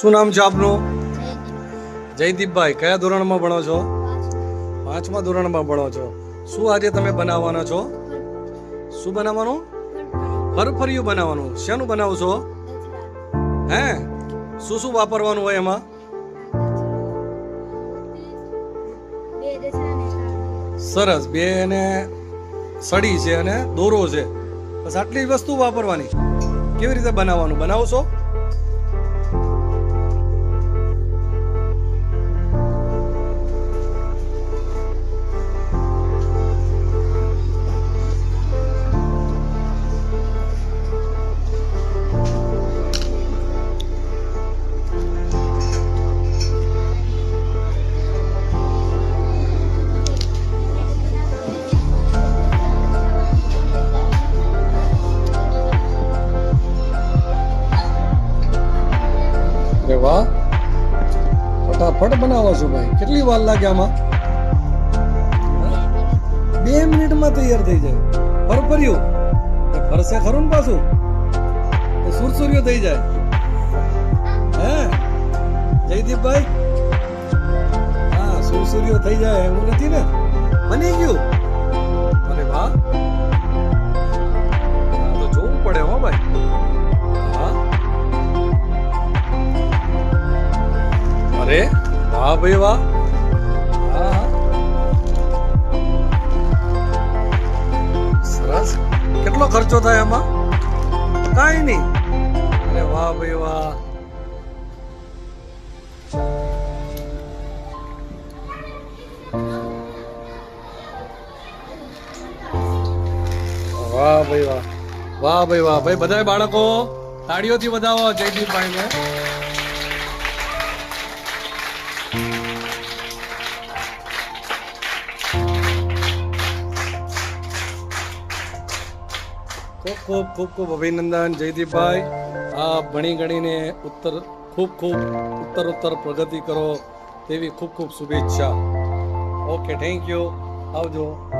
શું નામ છે આપનું? જયદીપભાઈ, કયા ધોરણમાં ભણો છો? પાંચમા ધોરણમાં ભણો છો. શું આજે તમે બનાવવાના છો? શું બનાવવાનું? ફરફરિયું બનાવવાનું. શેનું બનાવશો હે? શું શું વાપરવાનું હોય એમાં? સરસ. બે એને સડી છે અને દોરો છે. બસ આટલી વસ્તુ વાપરવાની. કેવી રીતે બનાવવાનું? બનાવશો અરે વાહ. ફટાફટ બનાવો છો ભાઈ. કેટલી વાર લાગે આમાં? બે મિનિટમાં તૈયાર થઈ જાય. ફરફર્યું ફરશે ખરું ને પાછું? સુરસુર્યો થઈ જાય. હે? જયદીપભાઈ? હા સુરસુર્યો થઈ જાય. એવું નથી ને? બની ગયું અરે વાહ ભાઈ વાહ. સરસ. કેટલો ખર્ચો થાય એમાં કાંઈ નહીં. અરે વાહ ભાઈ વાહ. વાહ ભાઈ વાહ. વાહ ભાઈ વાહ. ભાઈ બધા બાળકો, તાળીઓથી વધાવો, જયદીપભાઈને. ખૂબ ખૂબ ખૂબ ખૂબ અભિનંદન જયદીપભાઈ. આ ભણી ગણીને ઉત્તર ખૂબ ખૂબ ઉત્તર ઉત્તર પ્રગતિ કરો તેવી ખૂબ ખૂબ શુભેચ્છા. ઓકે થેન્ક યુ આવજો.